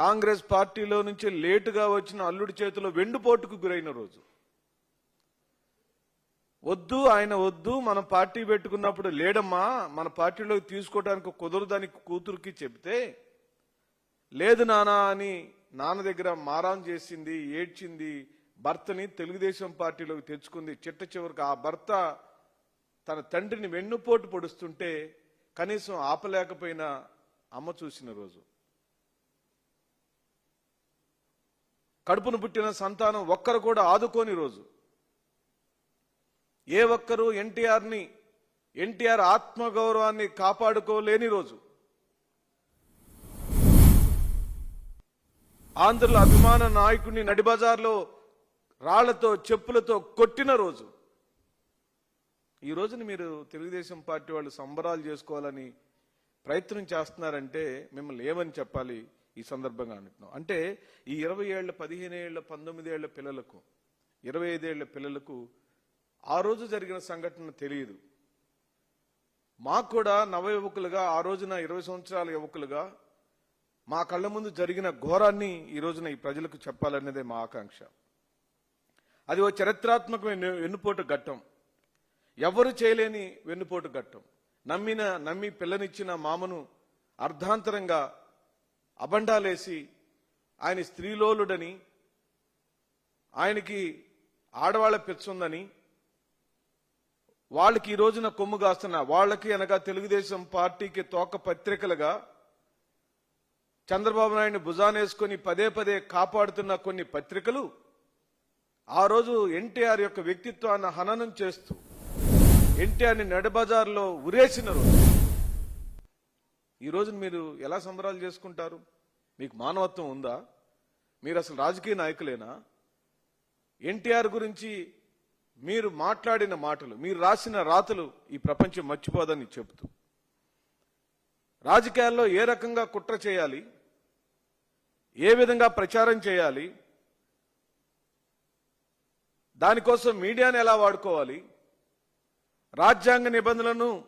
కాంగ్రెస్ పార్టీలో నుంచి లేటుగా వచ్చిన అల్లుడి చేతిలో వెండుపోటుకు గురైన రోజు. వద్దు ఆయన వద్దు మన పార్టీ పెట్టుకున్నప్పుడు లేడమ్మా మన పార్టీలోకి తీసుకోవడానికి కుదరదానికి కూతురికి చెబితే లేదు నానా అని నాన్న దగ్గర మారాం చేసింది ఏడ్చింది భర్తని తెలుగుదేశం పార్టీలోకి తెచ్చుకుంది. చిట్ట చివరికి ఆ భర్త తన తండ్రిని వెన్నుపోటు పొడుస్తుంటే కనీసం ఆపలేకపోయిన అమ్మ చూసిన రోజు. కడుపును పుట్టిన సంతానం ఒక్కరు కూడా ఆదుకోని రోజు. ఏ ఒక్కరు ఎన్టీఆర్ని ఎన్టీఆర్ ఆత్మగౌరవాన్ని కాపాడుకోలేని రోజు. ఆంధ్రుల అభిమాన నాయకుడిని నడిబజార్లో రాళ్ళతో చెప్పులతో కొట్టిన రోజు. ఈ రోజున మీరు తెలుగుదేశం పార్టీ వాళ్ళు సంబరాలు చేసుకోవాలని ప్రయత్నం చేస్తున్నారంటే మిమ్మల్ని ఏమని చెప్పాలి? ఈ సందర్భంగా అంటున్నాం. అంటే ఈ ఇరవై ఏళ్ళ పదిహేను ఏళ్ళ పంతొమ్మిది ఏళ్ళ పిల్లలకు ఇరవై ఐదేళ్ళ పిల్లలకు ఆ రోజు జరిగిన సంఘటన తెలియదు. మాకు కూడా నవ యువకులుగా ఆ రోజున ఇరవై సంవత్సరాల యువకులుగా మా కళ్ళ ముందు జరిగిన ఘోరాన్ని ఈ రోజున ఈ ప్రజలకు చెప్పాలనేదే మా ఆకాంక్ష. అది ఓ చరిత్రాత్మకమైన వెన్నుపోటు ఘట్టం. ఎవరు చేయలేని వెన్నుపోటు ఘట్టం. నమ్మిన నమ్మి పిల్లనిచ్చిన మామను అర్ధాంతరంగా అబండాలేసి ఆయన స్త్రీలోలుడని ఆయనకి ఆడవాళ్ళ పెచ్చుందని వాళ్ళకి ఈ రోజున కొమ్ము కాస్తున్న వాళ్ళకి అనగా తెలుగుదేశం పార్టీకి తోక పత్రికలుగా చంద్రబాబు నాయుడిని భుజానేసుకొని పదే పదే కాపాడుతున్న కొన్ని పత్రికలు ఆ రోజు ఎన్టీఆర్ యొక్క వ్యక్తిత్వాన్ని హననం చేస్తూ ఎన్టీఆర్ని నడబజార్లో ఉరేసిన రోజు. ఈ రోజున మీరు ఎలా సంబరాలు చేసుకుంటారు? మీకు మానవత్వం ఉందా? మీరు అసలు రాజకీయ నాయకులేనా? ఎన్టీఆర్ గురించి మీరు మాట్లాడిన మాటలు మీరు రాసిన రాతలు ఈ ప్రపంచం మర్చిపోదని చెబుతూ. రాజకీయాల్లో ఏ రకంగా కుట్ర చేయాలి? ఏ విధంగా ప్రచారం చేయాలి? దానికోసం మీడియాను ఎలా వాడుకోవాలి? రాజ్యాంగ నిబంధనలను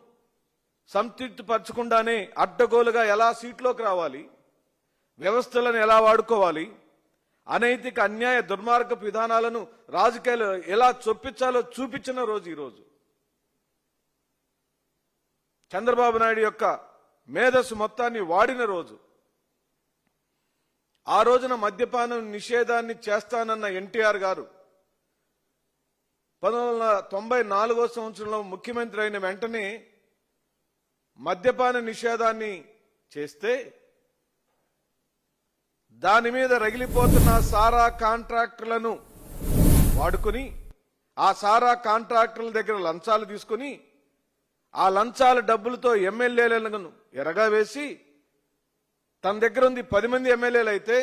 సంతృప్తిపరచకుండానే అడ్డగోలుగా ఎలా సీట్లోకి రావాలి వ్యవస్థలను ఎలా వాడుకోవాలి అనైతిక అన్యాయ దుర్మార్గపు విధానాలను రాజకీయాలు ఎలా చొప్పించాలో చూపించిన రోజు ఈరోజు చంద్రబాబు నాయుడు యొక్క మేధస్సు మొత్తాన్ని వాడిన రోజు. ఆ రోజున మద్యపానం నిషేధాన్ని చేస్తానన్న ఎన్టీఆర్ గారు పంతొమ్మిది వందల తొంభై నాలుగో సంవత్సరంలో ముఖ్యమంత్రి అయిన వెంటనే మద్యపాన నిషేధాన్ని చేస్తే దాని మీద రగిలిపోతున్న సారా కాంట్రాక్టులను వాడుకొని ఆ సారా కాంట్రాక్టర్ల దగ్గర లంచాలు తీసుకుని ఆ లంచాల డబ్బులతో ఎమ్మెల్యేలను ఎరగా వేసి తన దగ్గర ఉంది పది మంది ఎమ్మెల్యేలు అయితే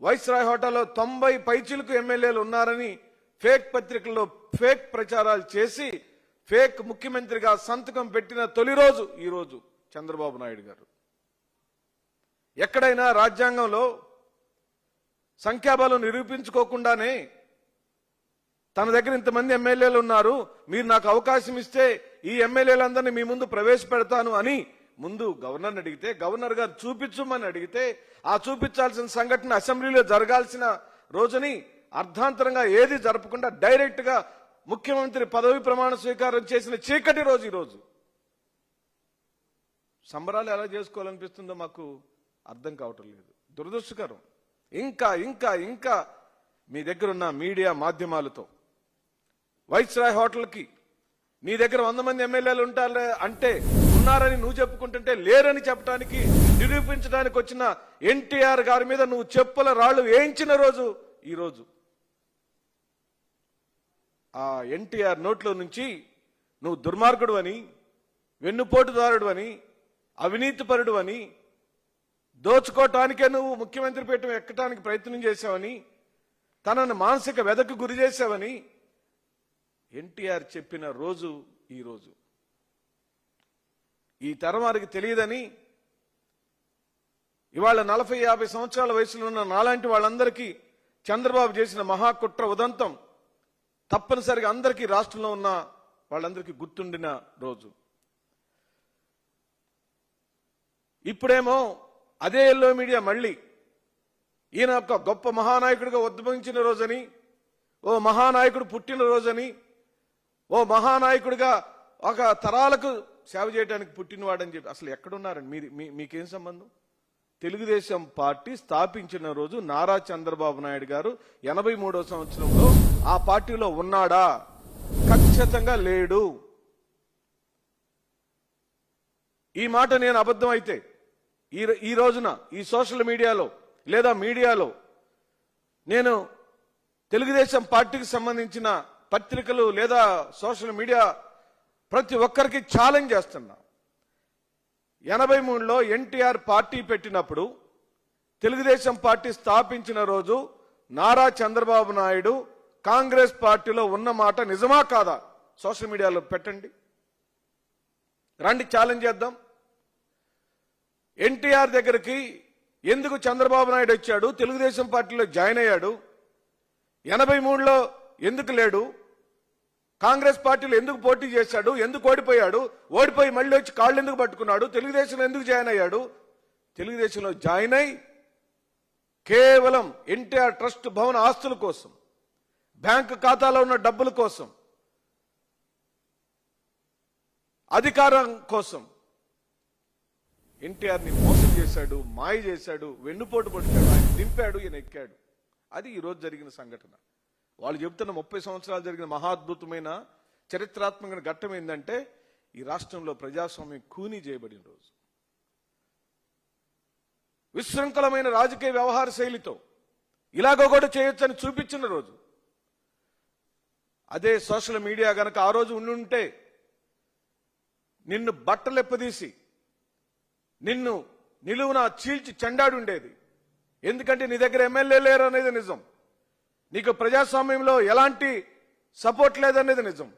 వైస్రాయ్ హోటల్లో తొంభై పైచిలకు ఎమ్మెల్యేలు ఉన్నారని ఫేక్ పత్రికల్లో ఫేక్ ప్రచారాలు చేసి ఫేక్ ముఖ్యమంత్రిగా సంతకం పెట్టిన తొలి రోజు ఈ రోజు చంద్రబాబు నాయుడు గారు. ఎక్కడైనా రాజ్యాంగంలో సంఖ్యాబలం నిరూపించుకోకుండానే తన దగ్గర ఇంతమంది ఎమ్మెల్యేలు ఉన్నారు మీరు నాకు అవకాశం ఇస్తే ఈ ఎమ్మెల్యేలందరినీ మీ ముందు ప్రవేశపెడతాను అని ముందు గవర్నర్ని అడిగితే గవర్నర్ గారు చూపించమని అడిగితే ఆ చూపించాల్సిన సంఘటన అసెంబ్లీలో జరగాల్సిన రోజుని అర్ధాంతరంగా ఏది జరపకుండా డైరెక్ట్గా ముఖ్యమంత్రి పదవి ప్రమాణ స్వీకారం చేసిన చీకటి రోజు ఈరోజు సంబరాలు ఎలా చేసుకోవాలనిపిస్తుందో మాకు అర్థం కావటం లేదు. దురదృష్టకరం. ఇంకా ఇంకా ఇంకా మీ దగ్గర ఉన్న మీడియా మాధ్యమాలతో. వైస్రాయ్ హోటల్కి నీ దగ్గర వంద మంది ఎమ్మెల్యేలు ఉంటారు అంటే ఉన్నారని నువ్వు చెప్పుకుంటుంటే లేరని చెప్పడానికి నిరూపించడానికి వచ్చిన ఎన్టీఆర్ గారి మీద నువ్వు చెప్పుల రాళ్ళు వేయించిన రోజు ఈరోజు ఆ ఎన్టీఆర్ నోట్లో నుంచి నువ్వు దుర్మార్గుడు అని వెన్నుపోటుదారుడు అని అవినీతిపరుడు అని దోచుకోవటానికే నువ్వు ముఖ్యమంత్రి పీఠం ఎక్కటానికి ప్రయత్నం చేశావని తనను మానసిక వెదకు గురి చేశావని ఎన్టీఆర్ చెప్పిన రోజు ఈ రోజు. ఈ తరం వారికి తెలియదని ఇవాళ నలభై యాభై సంవత్సరాల వయసులో ఉన్న నాలాంటి వాళ్ళందరికీ చంద్రబాబు చేసిన మహాకుట్ర ఉదంతం తప్పనిసరిగా అందరికీ రాష్ట్రంలో ఉన్న వాళ్ళందరికీ గుర్తుండిన రోజు. ఇప్పుడేమో అదే ఎల్లో మీడియా మళ్ళీ ఈయన ఒక గొప్ప మహానాయకుడిగా ఉద్భవించిన రోజని ఓ మహానాయకుడు పుట్టిన రోజని ఓ మహానాయకుడిగా ఒక తరాలకు సేవ చేయడానికి పుట్టినవాడని చెప్పి అసలు ఎక్కడున్నారండి? మీరు మీ- మీకేం సంబంధం? తెలుగుదేశం పార్టీ స్థాపించిన రోజు నారా చంద్రబాబు నాయుడు గారు ఎనభై మూడో సంవత్సరంలో ఆ పార్టీలో ఉన్నాడా? ఖచ్చితంగా లేడు. ఈ మాట నేను అబద్ధం అయితే ఈ ఈ రోజున ఈ సోషల్ మీడియాలో లేదా మీడియాలో నేను తెలుగుదేశం పార్టీకి సంబంధించిన పత్రికలు లేదా సోషల్ మీడియా ప్రతి ఒక్కరికి ఛాలెంజ్ చేస్తున్నా. ఎనభై మూడులో ఎన్టీఆర్ పార్టీ పెట్టినప్పుడు తెలుగుదేశం పార్టీ స్థాపించిన రోజు నారా చంద్రబాబు నాయుడు కాంగ్రెస్ పార్టీలో ఉన్న మాట నిజమా కాదా? సోషల్ మీడియాలో పెట్టండి. రండి ఛాలెంజ్ చేద్దాం. ఎన్టీఆర్ దగ్గరికి ఎందుకు చంద్రబాబు నాయుడు వచ్చాడు? తెలుగుదేశం పార్టీలో జాయిన్ అయ్యాడు. ఎనభై మూడులో ఎందుకు లేడు? కాంగ్రెస్ పార్టీలో ఎందుకు పోటీ చేశాడు ఎందుకు ఓడిపోయాడు ఓడిపోయి మళ్ళీ వచ్చి కాళ్ళు ఎందుకు పట్టుకున్నాడు తెలుగుదేశంలో ఎందుకు జాయిన్ అయ్యాడు? తెలుగుదేశంలో జాయిన్ అయి కేవలం ఎన్టీఆర్ ట్రస్ట్ భవన ఆస్తుల కోసం బ్యాంకు ఖాతాలో ఉన్న డబ్బుల కోసం అధికారం కోసం ఎన్టీఆర్ని మోసం చేశాడు మాయ చేశాడు వెన్నుపోటు పట్టుకాడు ఆయన దింపాడు ఈయన ఎక్కాడు. అది ఈరోజు జరిగిన సంఘటన. వాళ్ళు చెబుతున్న ముప్పై సంవత్సరాలు జరిగిన మహాద్భుతమైన చరిత్రాత్మక ఘట్టం ఏంటంటే ఈ రాష్ట్రంలో ప్రజాస్వామ్యం కూనీ చేయబడిన రోజు. విశృంఖలమైన రాజకీయ వ్యవహార శైలితో ఇలాగో కూడా చేయొచ్చని చూపించిన రోజు. అదే సోషల్ మీడియా గనక ఆ రోజు ఉండుంటే నిన్ను బట్టలెప్పదీసి నిన్ను నిలువున చీల్చి చెండాడు ఉండేది ఎందుకంటే నీ దగ్గర ఎమ్మెల్యే లేరు అనేది నిజం. నీకు ప్రజాస్వామ్యంలో ఎలాంటి సపోర్ట్ లేదనేది నిజం.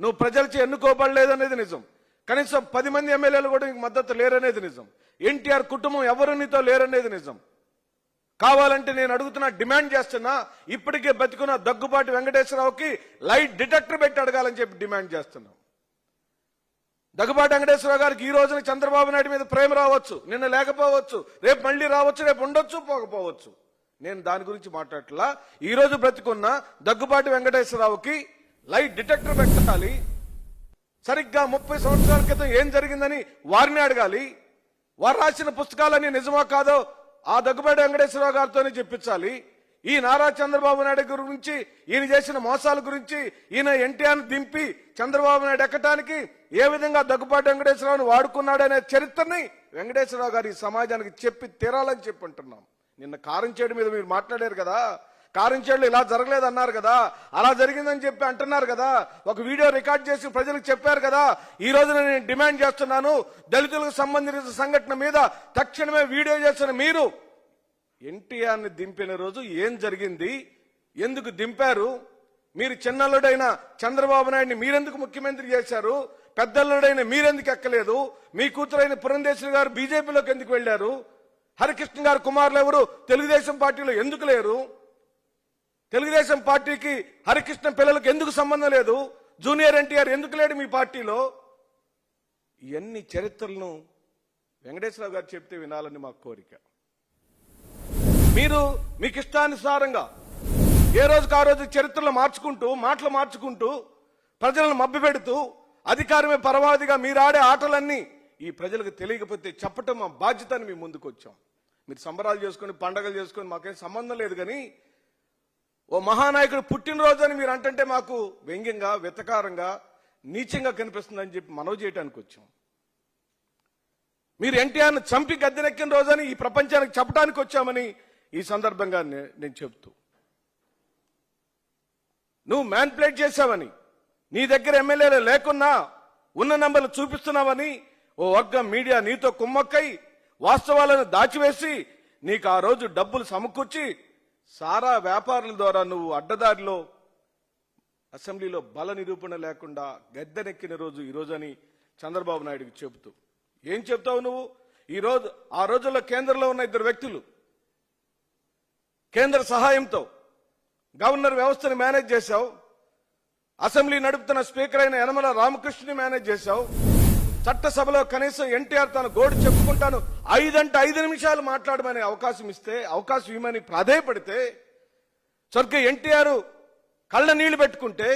నువ్వు ప్రజలచే ఎన్నుకోబడలేదనేది నిజం. కనీసం పది మంది ఎమ్మెల్యేలు కూడా నీకు మద్దతు లేరనేది నిజం. ఎన్టీఆర్ కుటుంబం ఎవరు నీతో లేరనేది నిజం. కావాలంటే నేను అడుగుతున్నా డిమాండ్ చేస్తున్నా ఇప్పటికే బతికున్న దగ్గుబాటి వెంకటేశ్వరరావుకి లైట్ డిటెక్టర్ పెట్టి అడగాలని చెప్పి డిమాండ్ చేస్తున్నాం. దగ్గుబాటి వెంకటేశ్వరరావు గారికి ఈ రోజున చంద్రబాబు నాయుడు మీద ప్రేమ రావచ్చు నిన్న లేకపోవచ్చు రేపు మళ్ళీ రావచ్చు రేపు ఉండొచ్చు పోకపోవచ్చు. నేను దాని గురించి మాట్లాడట్లా. ఈరోజు బ్రతికున్న దగ్గుబాటి వెంకటేశ్వరరావుకి లైట్ డిటెక్టర్ పెట్టాలి. సరిగ్గా ముప్పై సంవత్సరాల క్రితం ఏం జరిగిందని వారిని అడగాలి. వారు రాసిన పుస్తకాలన్నీ నిజమా కాదో ఆ దగ్గుబాటి వెంకటేశ్వరరావు గారితోనే చెప్పించాలి. ఈ నారా చంద్రబాబు నాయుడు గురించి ఈయన చేసిన మోసాల గురించి ఈయన ఎన్టీఆర్ దింపి చంద్రబాబు నాయుడు ఎక్కటానికి ఏ విధంగా దగ్గుబాటి వెంకటేశ్వరరావుని వాడుకున్నాడనే చరిత్రని వెంకటేశ్వరరావు గారి సమాజానికి చెప్పి తీరాలని చెప్పి అంటున్నాం. నిన్న కారంచేడు మీద మీరు మాట్లాడారు కదా? కారంచేడులో ఇలా జరగలేదు అన్నారు కదా? అలా జరిగిందని చెప్పి అంటున్నారు కదా? ఒక వీడియో రికార్డ్ చేసి ప్రజలకు చెప్పారు కదా? ఈ రోజు నేను డిమాండ్ చేస్తున్నాను దళితులకు సంబంధించిన సంఘటన మీద తక్షణమే వీడియో చేసిన మీరు. ఎన్టీఆర్ని దింపిన రోజు ఏం జరిగింది? ఎందుకు దింపారు? మీరు చిన్నల్లుడైన చంద్రబాబు నాయుడిని మీరెందుకు ముఖ్యమంత్రి చేశారు? పెద్దల్లుడైన మీరెందుకు ఎక్కలేదు? మీ కూతురైన పురంధేశ్వరి గారు బీజేపీలోకి ఎందుకు వెళ్ళారు హరికృష్ణ గారు కుమారులు ఎవరు? తెలుగుదేశం పార్టీలో ఎందుకు లేరు? తెలుగుదేశం పార్టీకి హరికృష్ణ పిల్లలకు ఎందుకు సంబంధం లేదు? జూనియర్ ఎన్టీఆర్ ఎందుకు లేడు మీ పార్టీలో? ఇవన్నీ చరిత్రలను వెంకటేశ్వరరావు గారు చెప్తే వినాలని మా కోరిక. మీరు మీకు ఇష్టానుసారంగా ఏ రోజుకు ఆ రోజు చరిత్రలు మార్చుకుంటూ మాటలు మార్చుకుంటూ ప్రజలను మభ్యపెడుతూ అధికారమే పరమావధిగా మీరు ఆడే ఆటలన్నీ ఈ ప్రజలకు తెలియకపోతే చెప్పటం మా బాధ్యత అని మీ ముందుకు వచ్చాం మీరు సంబరాలు చేసుకొని పండగలు చేసుకొని మాకేం సంబంధం లేదు కానీ ఓ మహానాయకుడు పుట్టినరోజు అని మీరు అంటంటే మాకు వ్యంగ్యంగా వెతకారంగా నీచంగా కనిపిస్తుందని చెప్పి మనవి చేయడానికి వచ్చాం. మీరు ఎన్టీఆర్ను చంపి గద్దెనెక్కిన రోజని ఈ ప్రపంచానికి చెప్పడానికి వచ్చామని ఈ సందర్భంగా నేను చెప్తూ. నువ్వు మ్యాన్ప్లేట్ చేశావని నీ దగ్గర ఎమ్మెల్యేలు లేకున్నా ఉన్న నంబర్లు చూపిస్తున్నావని ఓ వర్గం మీడియా నీతో కుమ్మక్కై వాస్తవాలను దాచివేసి నీకు ఆ రోజు డబ్బులు సమకూర్చి సారా వ్యాపారుల ద్వారా నువ్వు అడ్డదారిలో అసెంబ్లీలో బల నిరూపణ లేకుండా గద్దెనెక్కిన రోజు ఈరోజని చంద్రబాబు నాయుడుకి చెబుతూ. ఏం చెప్తావు నువ్వు? ఈ రోజు ఆ రోజుల్లో కేంద్రంలో ఉన్న ఇద్దరు వ్యక్తులు కేంద్ర సహాయంతో గవర్నర్ వ్యవస్థను మేనేజ్ చేశావు. అసెంబ్లీ నడుపుతున్న స్పీకర్ అయిన యనమల రామకృష్ణని మేనేజ్ చేశావు. చట్టసభలో కనీసం ఎన్టీఆర్ తన గోడు చెప్పుకుంటాను. ఐదంటే ఐదు నిమిషాలు మాట్లాడమని అవకాశం ఇస్తే అవకాశం ఇవ్వమని ప్రాధేయపడితే స్వర్గ ఎన్టీఆర్ కళ్ళ నీళ్ళు పెట్టుకుంటే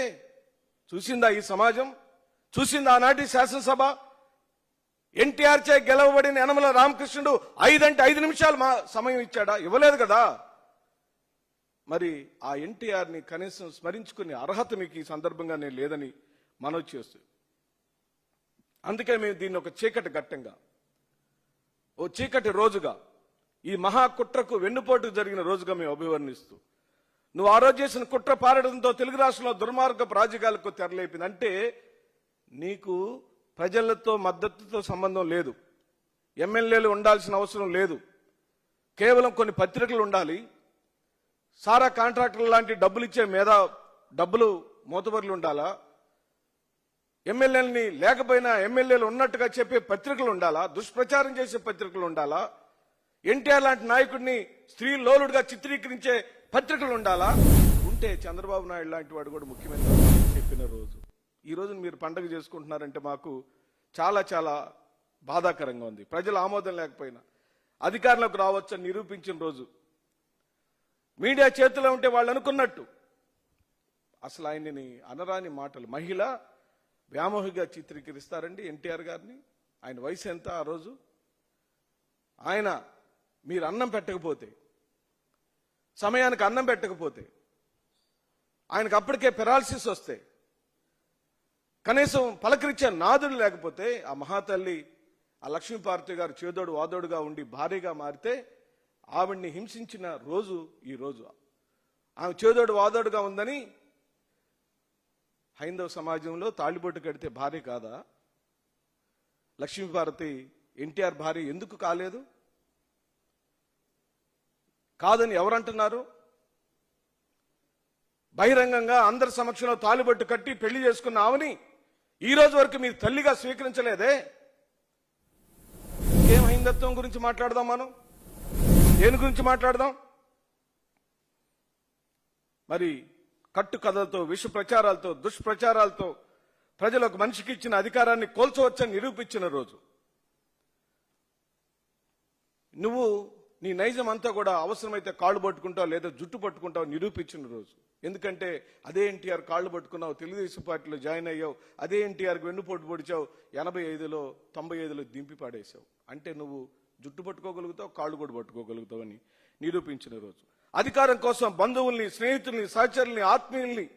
చూసిందా ఈ సమాజం? చూసిందా ఆనాటి శాసనసభ? ఎన్టీఆర్ చే గెలవబడిన యనమల రామకృష్ణుడు ఐదంటే ఐదు నిమిషాలు మా సమయం ఇచ్చాడా? ఇవ్వలేదు కదా. మరి ఆ ఎన్టీఆర్ని కనీసం స్మరించుకునే అర్హత మీకు ఈ సందర్భంగా నేను లేదని మనవి చేస్తూ అందుకే మేము దీన్ని ఒక చీకటి ఘట్టంగా ఓ చీకటి రోజుగా ఈ మహాకుట్రకు వెన్నుపోటు జరిగిన రోజుగా మేము అభివర్ణిస్తూ నువ్వు ఆ రోజు చేసిన కుట్ర పారడంతో తెలుగు రాష్ట్రంలో దుర్మార్గపు రాజకీయాలకు తెరలేపింది. అంటే నీకు ప్రజలతో మద్దతుతో సంబంధం లేదు. ఎమ్మెల్యేలు ఉండాల్సిన అవసరం లేదు. కేవలం కొన్ని పత్రికలు ఉండాలి. సారా కాంట్రాక్టర్లు లాంటి డబ్బులు ఇచ్చే మీద డబ్బులు మూతబరులు ఉండాలా? ఎమ్మెల్యేలని లేకపోయినా ఎమ్మెల్యేలు ఉన్నట్టుగా చెప్పే పత్రికలు ఉండాలా? దుష్ప్రచారం చేసే పత్రికలు ఉండాలా? ఎన్టీఆర్ లాంటి నాయకుడిని స్త్రీ లోలుడుగా చిత్రీకరించే పత్రికలు ఉండాలా? ఉంటే చంద్రబాబు నాయుడు లాంటి వాడు కూడా ముఖ్యమంత్రి చెప్పిన రోజు. ఈ రోజు మీరు పండగ చేసుకుంటున్నారంటే మాకు చాలా చాలా బాధాకరంగా ఉంది. ప్రజల ఆమోదం లేకపోయినా అధికారంలోకి రావచ్చని నిరూపించిన రోజు. మీడియా చేతిలో ఉంటే వాళ్ళు అనుకున్నట్టు. అసలు ఆయనని అనరాని మాటలు. మహిళ వ్యామోహిగా చిత్రీకరిస్తారండి ఎన్టీఆర్ గారిని. ఆయన వయసు ఎంత ఆ రోజు? ఆయన మీరు అన్నం పెట్టకపోతే సమయానికి అన్నం పెట్టకపోతే ఆయనకు అప్పటికే పెరాలసిస్ వస్తే కనీసం పలకరించే నాదుడు లేకపోతే ఆ మహాతల్లి ఆ లక్ష్మీపార్వతి గారు చేదోడు వాదోడుగా ఉండి భారీగా మారితే ఆవిడ్ని హింసించిన రోజు ఈ రోజు. ఆమె చేదోడు వాదోడుగా ఉందని హైందవ సమాజంలో తాళిబొట్టు కడితే భార్య కాదా? లక్ష్మీభారతి ఎన్టీఆర్ భార్య ఎందుకు కాలేదు? కాదని ఎవరంటున్నారు? బహిరంగంగా అందరి సమక్షంలో తాలిబొట్టు కట్టి పెళ్ళి చేసుకున్న ఈ రోజు వరకు మీరు తల్లిగా స్వీకరించలేదే? ఏం హైందత్వం గురించి మాట్లాడదాం మనం? దేని గురించి మాట్లాడదాం? మరి కట్టు కథలతో విష ప్రచారాలతో దుష్ప్రచారాలతో ప్రజలకు మనిషికి ఇచ్చిన అధికారాన్ని కోల్చవచ్చని నిరూపించిన రోజు. నువ్వు నీ నైజం అంతా కూడా అవసరమైతే కాళ్ళు పట్టుకుంటావు లేదా జుట్టు పట్టుకుంటావు నిరూపించిన రోజు. ఎందుకంటే అదే ఎన్టీఆర్ కాళ్ళు పట్టుకున్నావు తెలుగుదేశం పార్టీలో జాయిన్ అయ్యావు అదే ఎన్టీఆర్కి వెన్నుపోటు పొడిచావు ఎనభై ఐదులో తొంభై ఐదులో దింపి పాడేశావు. అంటే నువ్వు జుట్టు పట్టుకోగలుగుతావు కాళ్ళు కూడా పట్టుకోగలుగుతావు అని నిరూపించిన రోజు. అధికారం కోసం బంధువుల్ని స్నేహితుల్ని సహచరుల్ని ఆత్మీయుల్ని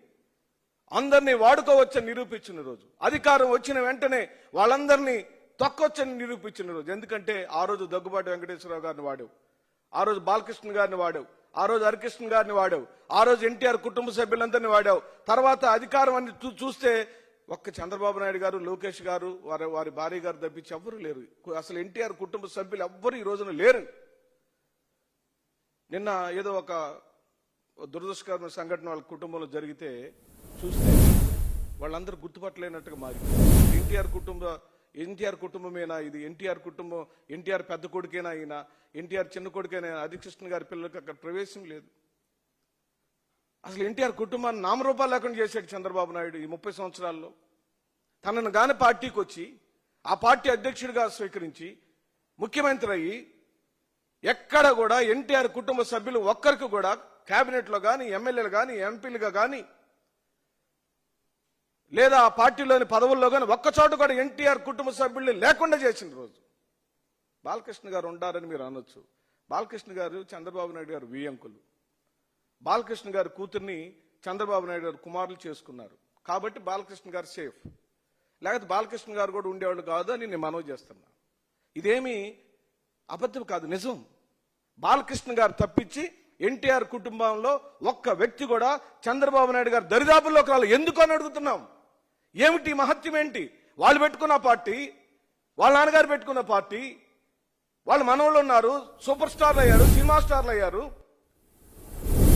అందరినీ వాడుకోవచ్చని నిరూపించిన రోజు. అధికారం వచ్చిన వెంటనే వాళ్ళందరినీ తొక్కొచ్చని నిరూపించిన రోజు. ఎందుకంటే ఆ రోజు దగ్గుబాటి వెంకటేశ్వరరావు గారిని వాడావు. ఆ రోజు బాలకృష్ణ గారిని వాడావు. ఆ రోజు హరికృష్ణ గారిని వాడావు. ఆ రోజు ఎన్టీఆర్ కుటుంబ సభ్యులందరినీ వాడావు. తర్వాత అధికారం అని చూ- చూస్తే ఒక్క చంద్రబాబు నాయుడు గారు లోకేష్ గారు వారి వారి భార్య గారు తప్పించి ఎవ్వరు లేరు. అసలు ఎన్టీఆర్ కుటుంబ సభ్యులు ఎవ్వరు ఈ రోజున లేరు నిన్న ఏదో ఒక దురదృష్టకరమైన సంఘటన వాళ్ళ కుటుంబంలో జరిగితే చూస్తే వాళ్ళందరూ గుర్తుపట్టలేనట్టుగా మారి ఎన్టీఆర్ కుటుంబ ఎన్టీఆర్ కుటుంబమేనా ఇది? ఎన్టీఆర్ కుటుంబం ఎన్టీఆర్ పెద్ద కొడుకేనా అయినా ఎన్టీఆర్ చిన్న కొడుకేనా అధికృష్ణ గారి పిల్లలకి అక్కడ ప్రవేశం లేదు. అసలు ఎన్టీఆర్ కుటుంబాన్ని నామరూపాలు లేకుండా చేశాడు చంద్రబాబు నాయుడు ఈ ముప్పై సంవత్సరాల్లో. తనను గాని పార్టీకి వచ్చి ఆ పార్టీ అధ్యక్షుడిగా స్వీకరించి ముఖ్యమంత్రి అయ్యి ఎక్కడ కూడా ఎన్టీఆర్ కుటుంబ సభ్యులు ఒక్కరికి కూడా క్యాబినెట్లో కానీ ఎమ్మెల్యేలు కానీ ఎంపీలుగా కానీ లేదా ఆ పార్టీలోని పదవుల్లో కానీ ఒక్క చోట కూడా ఎన్టీఆర్ కుటుంబ సభ్యుల్ని లేకుండా చేసిన రోజు. బాలకృష్ణ గారు ఉండారని మీరు అనొచ్చు. బాలకృష్ణ గారు చంద్రబాబు నాయుడు గారు వియంకులు బాలకృష్ణ గారి కూతుర్ని చంద్రబాబు నాయుడు గారు కుమారులు చేసుకున్నారు. కాబట్టి బాలకృష్ణ గారు సేఫ్. లేకపోతే బాలకృష్ణ గారు కూడా ఉండేవాళ్ళు కాదు అని నేను మనవి చేస్తున్నా. ఇదేమి అబద్ధం కాదు నిజం. బాలకృష్ణ గారు తప్పించి ఎన్టీఆర్ కుటుంబంలో ఒక్క వ్యక్తి కూడా చంద్రబాబు నాయుడు గారు దరిదాపుల్లోకి రాలి ఎందుకు అని అడుగుతున్నాం? ఏమిటి మహత్యం ఏంటి? వాళ్ళు పెట్టుకున్న పార్టీ వాళ్ళ నాన్నగారు పెట్టుకున్న పార్టీ వాళ్ళు మనవాళ్ళు ఉన్నారు సూపర్ స్టార్లు అయ్యారు సినిమా స్టార్లు అయ్యారు.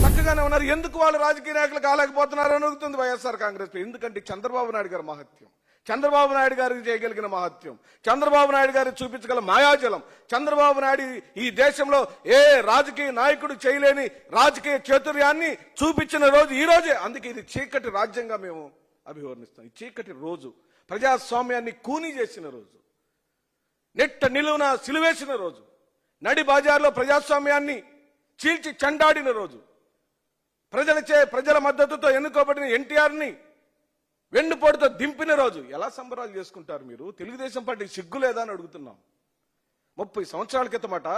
చక్కగానే ఉన్నారు. ఎందుకు వాళ్ళు రాజకీయ నాయకులు కాలేకపోతున్నారు అని అడుగుతుంది వైఎస్ఆర్ కాంగ్రెస్. ఎందుకంటే చంద్రబాబు నాయుడు గారి మహత్యం. చంద్రబాబు నాయుడు గారికి చేయగలిగిన మహత్యం. చంద్రబాబు నాయుడు గారికి చూపించగల మాయాజలం. చంద్రబాబు నాయుడు ఈ దేశంలో ఏ రాజకీయ నాయకుడు చేయలేని రాజకీయ చతుర్యాన్ని చూపించిన రోజు ఈ రోజే. అందుకే ఇది చీకటి రాజ్యంగా మేము అభివర్ణిస్తాం. ఈ చీకటి రోజు ప్రజాస్వామ్యాన్ని కూని చేసిన రోజు నెట్ట నిలువున సిలువేసిన రోజు నడి బజార్లో ప్రజాస్వామ్యాన్ని చీల్చి చెండాడిన రోజు ప్రజలచే ప్రజల మద్దతుతో ఎన్నుకోబడిన ఎన్టీఆర్ని వెన్నుపోటుతో దింపిన రోజు ఎలా సంబరాలు చేసుకుంటారు మీరు? తెలుగుదేశం పార్టీ సిగ్గు లేదా అని అడుగుతున్నాం. ముప్పై సంవత్సరాల క్రితమట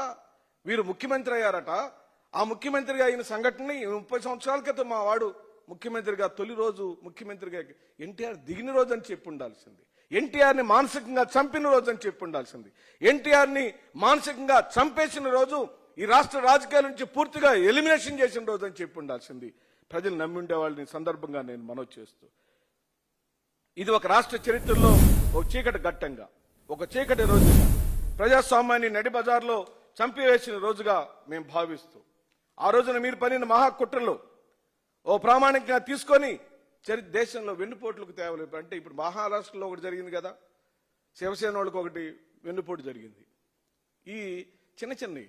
వీరు ముఖ్యమంత్రి అయ్యారట. ఆ ముఖ్యమంత్రిగా అయిన సంఘటనని ముప్పై సంవత్సరాల క్రితం మా వాడు ముఖ్యమంత్రిగా తొలి రోజు ముఖ్యమంత్రిగా ఎన్టీఆర్ దిగిన రోజు అని చెప్పి ఉండాల్సింది. ఎన్టీఆర్ని మానసికంగా చంపిన రోజు అని చెప్పి ఉండాల్సింది. ఎన్టీఆర్ని మానసికంగా చంపేసిన రోజు ఈ రాష్ట్ర రాజకీయాల నుంచి పూర్తిగా ఎలిమినేషన్ చేసిన రోజు అని చెప్పి ఉండాల్సింది. ప్రజలు నమ్మి ఉండేవాళ్ళని సందర్భంగా నేను మనవి చేస్తూ ఇది ఒక రాష్ట్ర చరిత్రలో ఒక చీకటి ఘట్టంగా ఒక చీకటి రోజుగా ప్రజాస్వామ్యాన్ని నడి బజార్లో చంపివేసిన రోజుగా మేము భావిస్తూ ఆ రోజున మీరు పనిన మహాకుట్రలు ఓ ప్రామాణికంగా తీసుకొని చరి దేశంలో వెన్నుపోట్లకు తేవలేదు అంటే ఇప్పుడు మహారాష్ట్రలో ఒకటి జరిగింది కదా శివసేన వాళ్ళకి ఒకటి వెన్నుపోటు జరిగింది. ఈ చిన్న చిన్నవి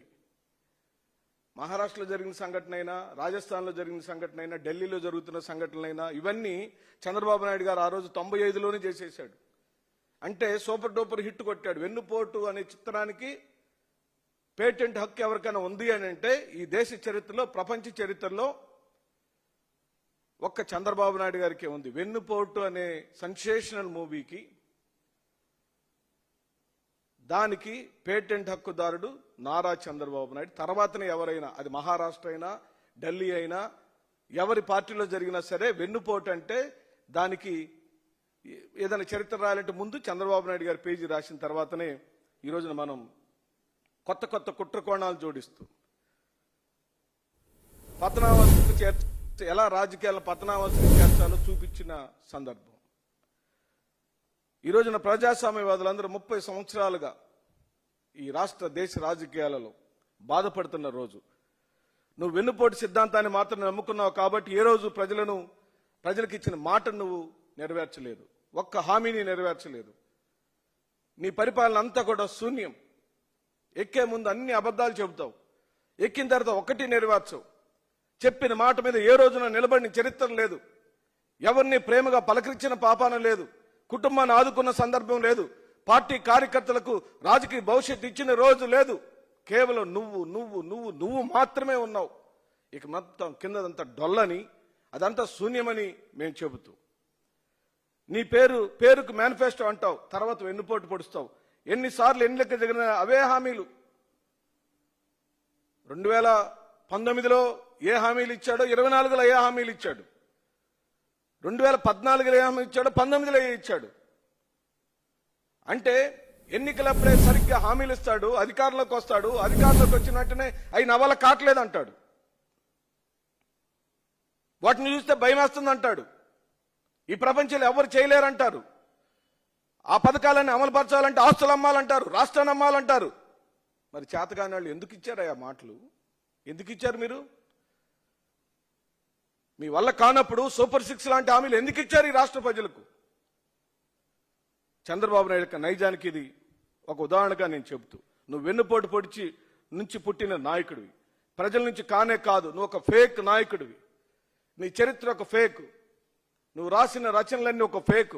మహారాష్ట్రలో జరిగిన సంఘటన అయినా రాజస్థాన్లో జరిగిన సంఘటన అయినా ఢిల్లీలో జరుగుతున్న సంఘటనలైనా ఇవన్నీ చంద్రబాబు నాయుడు గారు ఆ రోజు తొంభై ఐదులోనే చేసేశాడు. అంటే సూపర్ డూపర్ హిట్ కొట్టాడు. వెన్నుపోటు అనే చిత్రానికి పేటెంట్ హక్కు ఎవరికైనా ఉంది అని అంటే ఈ దేశ చరిత్రలో ప్రపంచ చరిత్రలో ఒక్క చంద్రబాబు నాయుడు గారికి ఉంది. వెన్నుపోటు అనే సెన్సేషనల్ మూవీకి దానికి పేటెంట్ హక్కుదారుడు నారా చంద్రబాబు నాయుడు. తర్వాతనే ఎవరైనా అది మహారాష్ట్ర అయినా ఢిల్లీ అయినా ఎవరి పార్టీలో జరిగినా సరే వెన్నుపోటు అంటే దానికి ఏదైనా చరిత్ర రాయాలంటే ముందు చంద్రబాబు నాయుడు గారి పేజీ రాసిన తర్వాతనే ఈ రోజున మనం కొత్త కొత్త కుట్ర కోణాలు జోడిస్తూ పతనావస్థకు చేర్చ ఎలా రాజకీయాలను పతనావస్థకు చేర్చాలో చూపించిన సందర్భం. ఈ రోజున ప్రజాస్వామ్యవాదులందరూ ముప్పై సంవత్సరాలుగా ఈ రాష్ట్ర దేశ రాజకీయాలలో బాధపడుతున్న రోజు. నువ్వు వెన్నుపోటు సిద్ధాంతాన్ని మాత్రం నమ్ముకున్నావు కాబట్టి ఏ రోజు ప్రజలను ప్రజలకు ఇచ్చిన మాట నువ్వు నెరవేర్చలేదు. ఒక్క హామీని నెరవేర్చలేదు. నీ పరిపాలన అంతా కూడా శూన్యం. ఎక్కే ముందు అన్ని అబద్ధాలు చెబుతావు. ఎక్కిన తర్వాత ఒకటి నెరవేర్చవు. చెప్పిన మాట మీద ఏ రోజున నిలబడిన చరిత్ర లేదు. ఎవరిని ప్రేమగా పలకరించిన పాపాన లేదు. కుటుంబాన్ని ఆదుకున్న సందర్భం లేదు. పార్టీ కార్యకర్తలకు రాజకీయ భవిష్యత్తు ఇచ్చిన రోజు లేదు. కేవలం నువ్వు నువ్వు నువ్వు నువ్వు మాత్రమే ఉన్నావు. ఇక మొత్తం కిందదంతా డొల్లని అదంతా శూన్యమని మేము చెబుతూ. నీ పేరు పేరుకు మేనిఫెస్టో అంటావు. తర్వాత వెన్నుపోటు పొడుస్తావు? ఎన్నిసార్లు ఎన్ని లెక్క జరిగిన అవే హామీలు. రెండు వేల పంతొమ్మిదిలో ఏ హామీలు ఇచ్చాడో ఇరవై నాలుగులో ఏ హామీలు ఇచ్చాడు? రెండు వేల పద్నాలుగులో ఏ హామీ ఇచ్చాడు పంతొమ్మిదిలో ఇచ్చాడు. అంటే ఎన్నికలప్పుడే సరిగ్గా హామీలు ఇస్తాడు అధికారంలోకి వస్తాడు అధికారంలోకి వచ్చిన వెంటనే అవి నవల కావట్లేదు అంటాడు వాటిని చూస్తే భయం వేస్తుంది అంటాడు ఈ ప్రపంచంలో ఎవరు చేయలేరంటారు. ఆ పథకాలన్నీ అమలుపరచాలంటే ఆస్తులు అమ్మాలంటారు రాష్ట్రాన్ని అమ్మాలంటారు. మరి చేతకాని వాళ్ళు ఎందుకు ఇచ్చారు ఆ మాటలు? ఎందుకు ఇచ్చారు మీరు? మీ వల్ల కానప్పుడు సూపర్ సిక్స్ లాంటి హామీలు ఎందుకు ఇచ్చారు ఈ రాష్ట్ర ప్రజలకు? చంద్రబాబు నాయుడు యొక్క నైజానికి ఇది ఒక ఉదాహరణగా నేను చెబుతూ నువ్వు వెన్నుపోటు పొడిచి నుంచి పుట్టిన నాయకుడివి. ప్రజల నుంచి కానే కాదు నువ్వు ఒక ఫేక్ నాయకుడివి. నీ చరిత్ర ఒక ఫేక్. నువ్వు రాసిన రచనలన్నీ ఒక ఫేక్.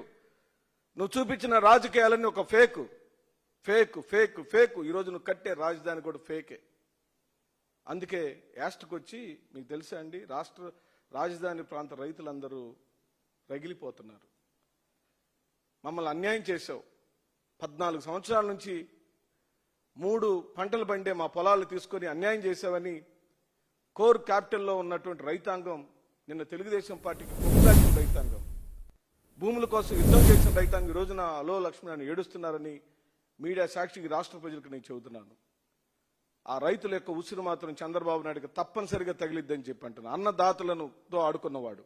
నువ్వు చూపించిన రాజకీయాలన్నీ ఒక ఫేక్. Fake fake fake. ఈరోజు నువ్వు కట్టే రాజధాని కూడా ఫేకే. అందుకే యాస్ట్కి వచ్చి మీకు తెలుసా అండి రాష్ట్ర రాజధాని ప్రాంత రైతులందరూ రగిలిపోతున్నారు. మమ్మల్ని అన్యాయం చేశావు. పద్నాలుగు సంవత్సరాల నుంచి మూడు పంటలు పండే మా పొలాలు తీసుకొని అన్యాయం చేశావని కోర్ క్యాపిటల్లో ఉన్నటువంటి రైతాంగం నిన్న తెలుగుదేశం పార్టీకి పొగులాచిన రైతాంగం భూముల కోసం యుద్ధం చేసిన రైతాంగం ఈ రోజున అలో లక్ష్మణ్ ఏడుస్తున్నారని మీడియా సాక్షికి రాష్ట్ర ప్రజలకు నేను చెబుతున్నాను. ఆ రైతుల యొక్క ఉసిరి మాత్రం చంద్రబాబు నాయుడుకి తప్పనిసరిగా తగిలిద్దని చెప్పి అంటున్నా. అన్నదాతలనుతో ఆడుకున్నవాడు.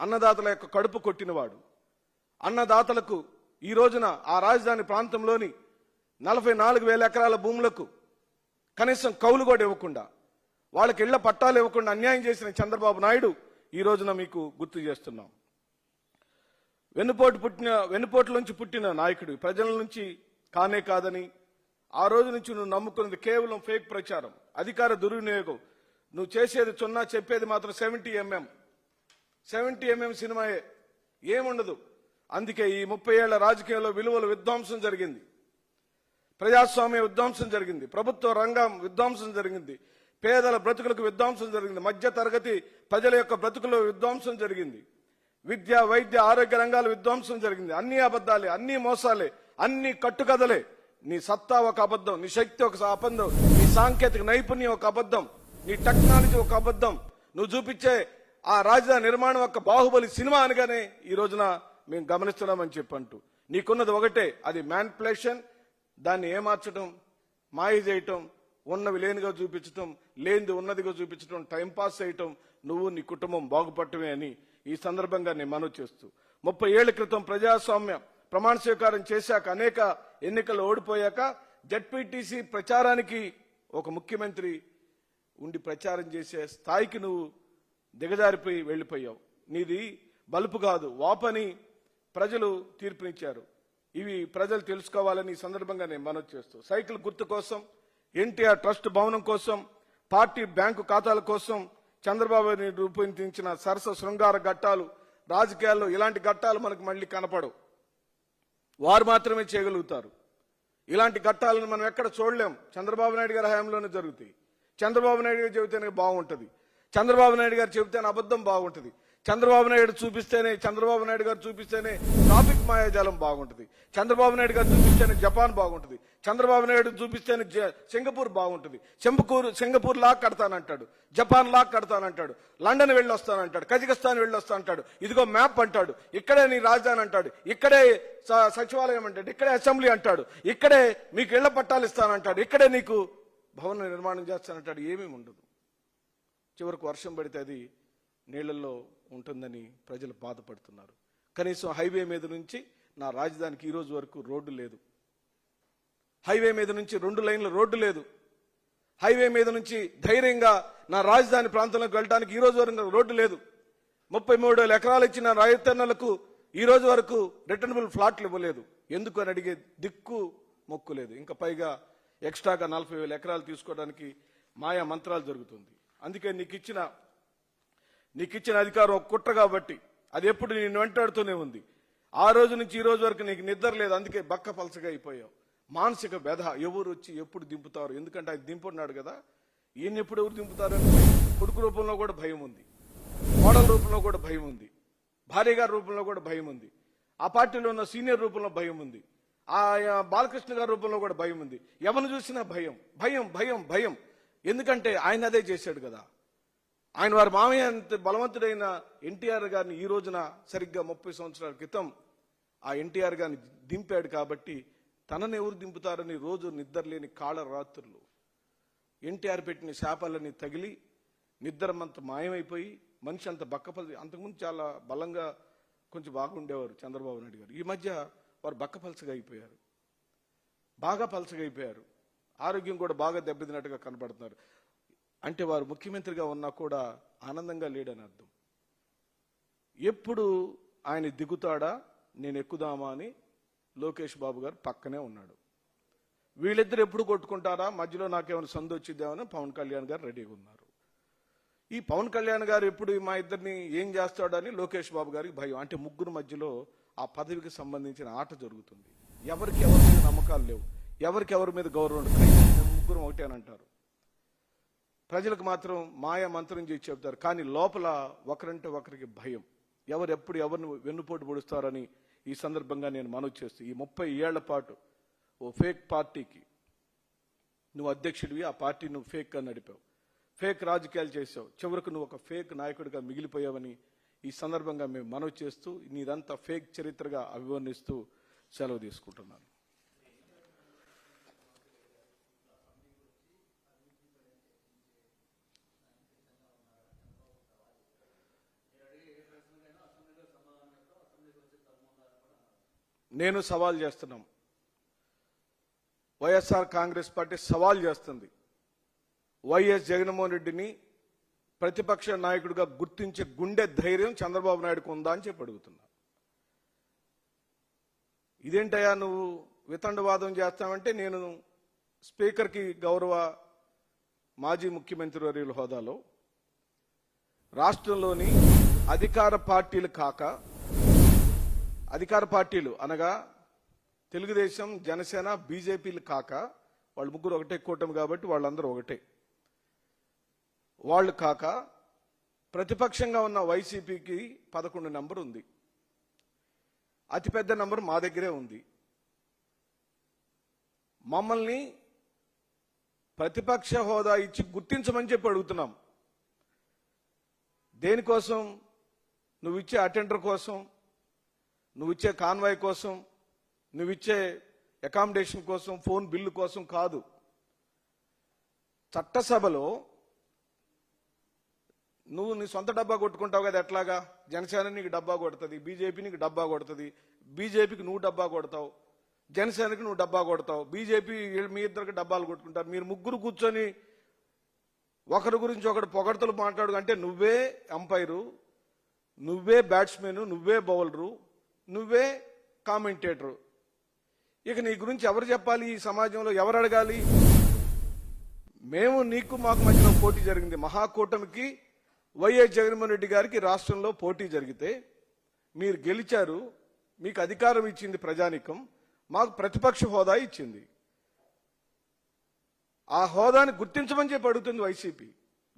అన్నదాతల యొక్క కడుపు కొట్టినవాడు. అన్నదాతలకు ఈ రోజున ఆ రాజధాని ప్రాంతంలోని నలభై నాలుగు వేల ఎకరాల భూములకు కనీసం కౌలు కూడా ఇవ్వకుండా వాళ్ళకి ఇళ్ళ పట్టాలు ఇవ్వకుండా అన్యాయం చేసిన చంద్రబాబు నాయుడు ఈ రోజున మీకు గుర్తు చేస్తున్నాం. వెన్నుపోటు పుట్టిన వెన్నుపోటు నుంచి పుట్టిన నాయకుడు. ప్రజల నుంచి కానే కాదని ఆ రోజు నుంచి నువ్వు నమ్ముకున్నది కేవలం ఫేక్ ప్రచారం అధికార దుర్వినియోగం. నువ్వు చేసేది చున్నా చెప్పేది మాత్రం సెవెంటీ ఎంఎం. సెవెంటీ ఎంఎం సినిమాయే ఏముండదు. అందుకే ఈ ముప్పై ఏళ్ళ రాజకీయంలో విలువల విధ్వంసం జరిగింది. ప్రజాస్వామ్య విధ్వంసం జరిగింది. ప్రభుత్వ రంగం విధ్వంసం జరిగింది. పేదల బ్రతుకులకు విధ్వంసం జరిగింది. మధ్య తరగతి ప్రజల యొక్క బ్రతుకులో విధ్వంసం జరిగింది. విద్య వైద్య ఆరోగ్య రంగాల విధ్వంసం జరిగింది. అన్ని అబద్ధాలే అన్ని మోసాలే అన్ని కట్టుకథలే. నీ సత్తా ఒక అబద్ధం నీ శక్తి ఒక అబద్ధం నీ సాంకేతిక నైపుణ్యం ఒక అబద్ధం నీ టెక్నాలజీ ఒక అబద్ధం. నువ్వు చూపించే ఆ రాజధాని నిర్మాణం ఒక బాహుబలి సినిమా అనగానే ఈ రోజున మేము గమనిస్తున్నామని చెప్పంటూ. నీకున్నది ఒకటే అది మ్యాన్పులేషన్ దాన్ని ఏమార్చడం మాయ చేయటం ఉన్నవి లేనిగా చూపించటం లేనిది ఉన్నదిగా చూపించటం టైంపాస్ చేయటం నువ్వు నీ కుటుంబం బాగుపడటమే అని ఈ సందర్భంగా నేను మనవి చేస్తూ. ముప్పై ఏళ్ళ క్రితం ప్రజాస్వామ్య ప్రమాణ స్వీకారం చేశాక అనేక ఎన్నికలు ఓడిపోయాక జడ్పీటీసీ ప్రచారానికి ఒక ముఖ్యమంత్రి ఉండి ప్రచారం చేసే స్థాయికి నువ్వు దిగజారిపోయి వెళ్ళిపోయావు. నీది బలుపు కాదు వాపని ప్రజలు తీర్పునిచ్చారు. ఇవి ప్రజలు తెలుసుకోవాలని ఈ సందర్భంగా నేను మనవి చేస్తూ సైకిల్ గుర్తు కోసం ఎన్టీఆర్ ట్రస్ట్ భవనం కోసం పార్టీ బ్యాంకు ఖాతాల కోసం చంద్రబాబు నాయుడు రూపొందించిన సరస శృంగార ఘట్టాలు రాజకీయాల్లో ఇలాంటి ఘట్టాలు మనకు మళ్ళీ కనపడవు. వారు మాత్రమే చేయగలుగుతారు. ఇలాంటి ఘట్టాలను మనం ఎక్కడ చూడలేం. చంద్రబాబు నాయుడు గారి హయాంలోనే జరుగుతాయి. చంద్రబాబు నాయుడు గారు చెబితేనే బాగుంటుంది. చంద్రబాబు నాయుడు గారు చెబితేనే అబద్ధం బాగుంటుంది. చంద్రబాబు నాయుడు చూపిస్తేనే చంద్రబాబు నాయుడు గారు చూపిస్తేనే ట్రాఫిక్ మాయాజాలం బాగుంటుంది. చంద్రబాబు నాయుడు గారు చూపిస్తేనే జపాన్ బాగుంటుంది. చంద్రబాబు నాయుడు చూపిస్తేనే సింగపూర్ బాగుంటుంది. సింగపూర్ సింగపూర్ లా కడతానంటాడు. జపాన్ లా కడతానంటాడు. లండన్ వెళ్ళి వస్తానంటాడు కజకిస్తాన్ వెళ్ళి వస్తానంటాడు ఇదిగో మ్యాప్ అంటాడు. ఇక్కడే నీ రాజధాని అంటాడు. ఇక్కడే స- సచివాలయం అంటాడు. ఇక్కడే అసెంబ్లీ అంటాడు. ఇక్కడే మీకు ఇళ్ళ పట్టాలు ఇస్తానంటాడు. ఇక్కడే నీకు భవన నిర్మాణం చేస్తానంటాడు. ఏమీ ఉండదు. చివరికి వర్షం పడితే అది నీళ్ళలో ఉంటుందని ప్రజలు బాధపడుతున్నారు. కనీసం హైవే మీద నుంచి నా రాజధానికి ఈరోజు వరకు రోడ్డు లేదు. హైవే మీద నుంచి రెండు లైన్ల రోడ్డు లేదు. హైవే మీద నుంచి ధైర్యంగా నా రాజధాని ప్రాంతంలోకి వెళ్ళడానికి ఈ రోజు వరకు రోడ్డు లేదు. ముప్పై మూడు వేల ఎకరాలు ఇచ్చిన రైతన్నలకు ఈ రోజు వరకు రిటర్నబుల్ ఫ్లాట్లు ఇవ్వలేదు. ఎందుకు అని అడిగే దిక్కు మొక్కు లేదు. ఇంకా పైగా ఎక్స్ట్రాగా నలభై వేల ఎకరాలు తీసుకోవడానికి మాయా మంత్రాలు జరుగుతుంది. అందుకే నీకు ఇచ్చిన నీకు ఇచ్చిన అధికారం ఒక కుట్ర కాబట్టి అది ఎప్పుడు నేను వెంటాడుతూనే ఉంది. ఆ రోజు నుంచి ఈ రోజు వరకు నీకు నిద్ర లేదు. అందుకే బక్క పలసగా అయిపోయావు. మానసిక వ్యధ. ఎవరు వచ్చి ఎప్పుడు దింపుతారు? ఎందుకంటే ఆయన దింపున్నాడు కదా. ఈయన ఎప్పుడు ఎవరు దింపుతారు కొడుకు రూపంలో కూడా భయం ఉంది. మోడల్ రూపంలో కూడా భయం ఉంది. భార్య గారి రూపంలో కూడా భయం ఉంది. ఆ పార్టీలో ఉన్న సీనియర్ రూపంలో భయం ఉంది. ఆ బాలకృష్ణ గారి రూపంలో కూడా భయం ఉంది. ఎవరిని చూసినా భయం. భయం భయం భయం. ఎందుకంటే ఆయన అదే చేశాడు కదా. ఆయన వారి మామయ్య బలవంతుడైన ఎన్టీఆర్ గారిని ఈ రోజున సరిగ్గా ముప్పై సంవత్సరాల క్రితం ఆ ఎన్టీఆర్ గారిని దింపాడు కాబట్టి తనని ఎవరు దింపుతారని రోజు నిద్రలేని కాళ్ళ రాత్రులు. ఎన్టీఆర్ పెట్టిన శాపాలన్నీ తగిలి నిద్రమంత మాయమైపోయి మనిషి అంత బక్కపలి అంతకుముందు చాలా బలంగా కొంచెం బాగుండేవారు చంద్రబాబు నాయుడు గారు. ఈ మధ్య వారు బక్కపలసగా అయిపోయారు. బాగా పలసగా అయిపోయారు. ఆరోగ్యం కూడా బాగా దెబ్బతిన్నట్టుగా కనబడుతున్నారు అంటే వారు ముఖ్యమంత్రిగా ఉన్నా కూడా ఆనందంగా లేడని అర్థం. ఎప్పుడు ఆయన దిగుతాడా నేను ఎక్కుదామా అని లోకేష్ బాబు గారు పక్కనే ఉన్నాడు. వీళ్ళిద్దరు ఎప్పుడు కొట్టుకుంటారా? మధ్యలో నాకేమైనా సందు వచ్చిద్దామని పవన్ కళ్యాణ్ గారు రెడీగా ఉన్నారు. ఈ పవన్ కళ్యాణ్ గారు ఎప్పుడు మా ఇద్దరిని ఏం చేస్తాడని లోకేష్ బాబు గారికి భయం. అంటే ముగ్గురు మధ్యలో ఆ పదవికి సంబంధించిన ఆట జరుగుతుంది. ఎవరికి ఎవరి మీద నమ్మకాలు లేవు. ఎవరికి ఎవరి మీద గౌరవం ముగ్గురు ఒకటే అని అంటారు. ప్రజలకు మాత్రం మాయ మంత్రం చేసి చెప్తారు కానీ లోపల ఒకరంటే ఒకరికి భయం. ఎవరు ఎప్పుడు ఎవరిని వెన్నుపోటు పొడుస్తారని ఈ సందర్భంగా నేను మనవి చేస్తూ ఈ ముప్పై ఏళ్ళ పాటు ఓ ఫేక్ పార్టీకి నువ్వు అధ్యక్షుడివి ఆ పార్టీ నువ్వు ఫేక్గా నడిపావు. ఫేక్ రాజకీయాలు చేసావు చివరకు నువ్వు ఒక ఫేక్ నాయకుడిగా మిగిలిపోయావని ఈ సందర్భంగా మేము మనవి చేస్తూ నీదంతా ఫేక్ చరిత్రగా అభివర్ణిస్తూ సెలవు తీసుకుంటున్నాను. నేను సవాల్ చేస్తున్నాం. వైఎస్ఆర్ కాంగ్రెస్ పార్టీ సవాల్ చేస్తుంది. వైఎస్ జగన్మోహన్ రెడ్డిని ప్రతిపక్ష నాయకుడిగా గుర్తించే గుండె ధైర్యం చంద్రబాబు నాయుడుకు ఉందా అని చెప్పి అడుగుతున్నా. ఇదేంటయ్యా నువ్వు వితండవాదం చేస్తామంటే నేను స్పీకర్కి గౌరవ మాజీ ముఖ్యమంత్రి వర్యుల హోదాలో రాష్ట్రంలోని అధికార పార్టీలు కాక అధికార పార్టీలు అనగా తెలుగుదేశం జనసేన బీజేపీలు కాక వాళ్ళు ముగ్గురు ఒకటే కూటమి కాబట్టి వాళ్ళందరూ ఒకటే. వాళ్ళు కాక ప్రతిపక్షంగా ఉన్న వైసీపీకి పదకొండు నంబర్ ఉంది. అతిపెద్ద నంబర్ మా దగ్గరే ఉంది. మమ్మల్ని ప్రతిపక్ష హోదా ఇచ్చి గుర్తించమని చెప్పి అడుగుతున్నాం. దేనికోసం? నువ్వు ఇచ్చే అటెండర్ కోసం నువ్వు ఇచ్చే కాన్వాయ్ కోసం నువ్వు ఇచ్చే అకామిడేషన్ కోసం ఫోన్ బిల్లు కోసం కాదు. చట్టసభలో నువ్వు నీ సొంత డబ్బా కొట్టుకుంటావు కదా ఎట్లాగా? జనసేన నీకు డబ్బా కొడుతుంది బీజేపీ నీకు డబ్బా కొడుతుంది బీజేపీకి నువ్వు డబ్బా కొడతావు జనసేనకి నువ్వు డబ్బా కొడతావు బీజేపీ మీ ఇద్దరికి డబ్బాలు కొట్టుకుంటారు. మీరు ముగ్గురు కూర్చొని ఒకరి గురించి ఒకడు పొగడతలు మాట్లాడు అంటే నువ్వే అంపైరు నువ్వే బ్యాట్స్మెన్ నువ్వే బౌలరు నువ్వే కామెంటేటరు ఇక నీ గురించి ఎవరు చెప్పాలి? ఈ సమాజంలో ఎవరు అడగాలి? మేము నీకు మాకు మధ్యలో పోటీ జరిగింది. మహాకూటమికి వైఎస్ జగన్మోహన్ రెడ్డి గారికి రాష్ట్రంలో పోటీ జరిగితే మీరు గెలిచారు మీకు అధికారం ఇచ్చింది ప్రజానికం మాకు ప్రతిపక్ష హోదా ఇచ్చింది. ఆ హోదాని గుర్తించమని చెప్పి అడుగుతుంది వైసీపీ.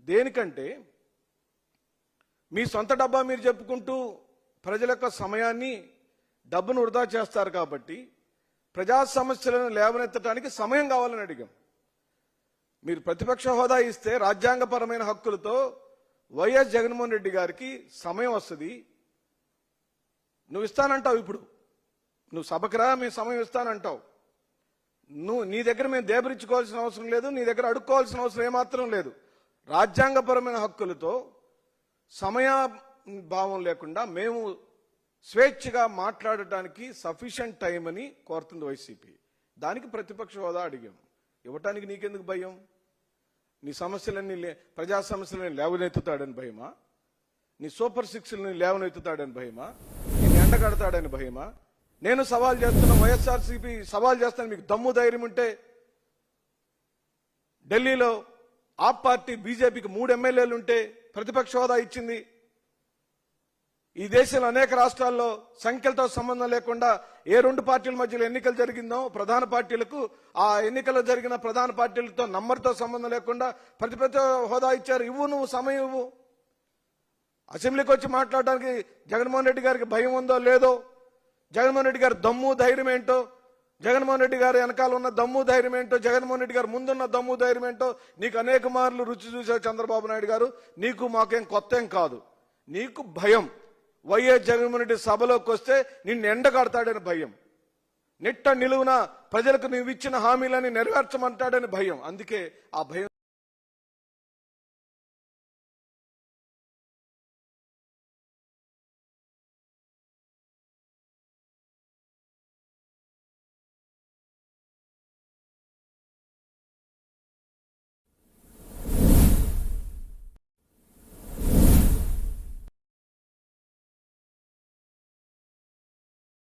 దేనికంటే మీ సొంత డబ్బా మీరు చెప్పుకుంటూ ప్రజల యొక్క సమయాన్ని డబ్బును వృధా చేస్తారు కాబట్టి ప్రజా సమస్యలను లేవనెత్తడానికి సమయం కావాలని అడిగాం. మీరు ప్రతిపక్ష హోదా ఇస్తే రాజ్యాంగపరమైన హక్కులతో వైఎస్ జగన్మోహన్ రెడ్డి గారికి సమయం వస్తుంది. నువ్వు ఇస్తానంటావు ఇప్పుడు. నువ్వు సభకు రా మేము సమయం ఇస్తానంటావు. నువ్వు నీ దగ్గర మేము దేబరించుకోవాల్సిన అవసరం లేదు నీ దగ్గర అడుక్కోవాల్సిన అవసరం ఏమాత్రం లేదు. రాజ్యాంగపరమైన హక్కులతో సమయ భావం లేకుండా మేము స్వేచ్ఛగా మాట్లాడటానికి సఫిషియంట్ టైం అని కోరుతుంది వైసీపీ. దానికి ప్రతిపక్ష హోదా అడిగాం. ఇవ్వటానికి నీకెందుకు భయం? నీ సమస్యలన్నీ లే- ప్రజా సమస్యలని లేవనెత్తుతాడని భయమా? నీ సూపర్ సిక్స్లని లేవనెత్తుతాడని భయమా? నేను ఎండగడతాడని భయమా? నేను సవాల్ చేస్తున్న వైఎస్ఆర్సీపీ సవాల్ చేస్తాను మీకు దమ్ము ధైర్యం ఉంటే. ఢిల్లీలో ఆప్ పార్టీ బీజేపీకి మూడు ఎమ్మెల్యేలు ఉంటే ప్రతిపక్ష హోదా ఇచ్చింది ఈ దేశంలో అనేక రాష్ట్రాల్లో సంఖ్యలతో సంబంధం లేకుండా ఏ రెండు పార్టీల మధ్యలో ఎన్నికలు జరిగిందో ప్రధాన పార్టీలకు ఆ ఎన్నికల్లో జరిగిన ప్రధాన పార్టీలతో నంబర్తో సంబంధం లేకుండా ప్రతిపక్ష హోదా ఇచ్చారు. ఇవ్వు నువ్వు సమయం ఇవ్వు. అసెంబ్లీకి వచ్చి మాట్లాడడానికి జగన్మోహన్ రెడ్డి గారికి భయం ఉందో లేదో జగన్మోహన్ రెడ్డి గారి దమ్ము ధైర్యం ఏంటో జగన్మోహన్ రెడ్డి గారి వెనకాల ఉన్న దమ్ము ధైర్యం ఏంటో జగన్మోహన్ రెడ్డి గారు ముందున్న దమ్ము ధైర్యం ఏంటో నీకు అనేక మార్లు రుచి చూశారు చంద్రబాబు నాయుడు గారు. నీకు మాకేం కొత్త ఏం కాదు. నీకు భయం. వైఎస్ జగన్మోహన్ రెడ్డి సభలోకి వస్తే నిన్ను ఎండగడతాడని భయం. నిట్ట నిలువున ప్రజలకు నువ్వు ఇచ్చిన హామీలని నెరవేర్చమంటాడని భయం. అందుకే ఆ భయం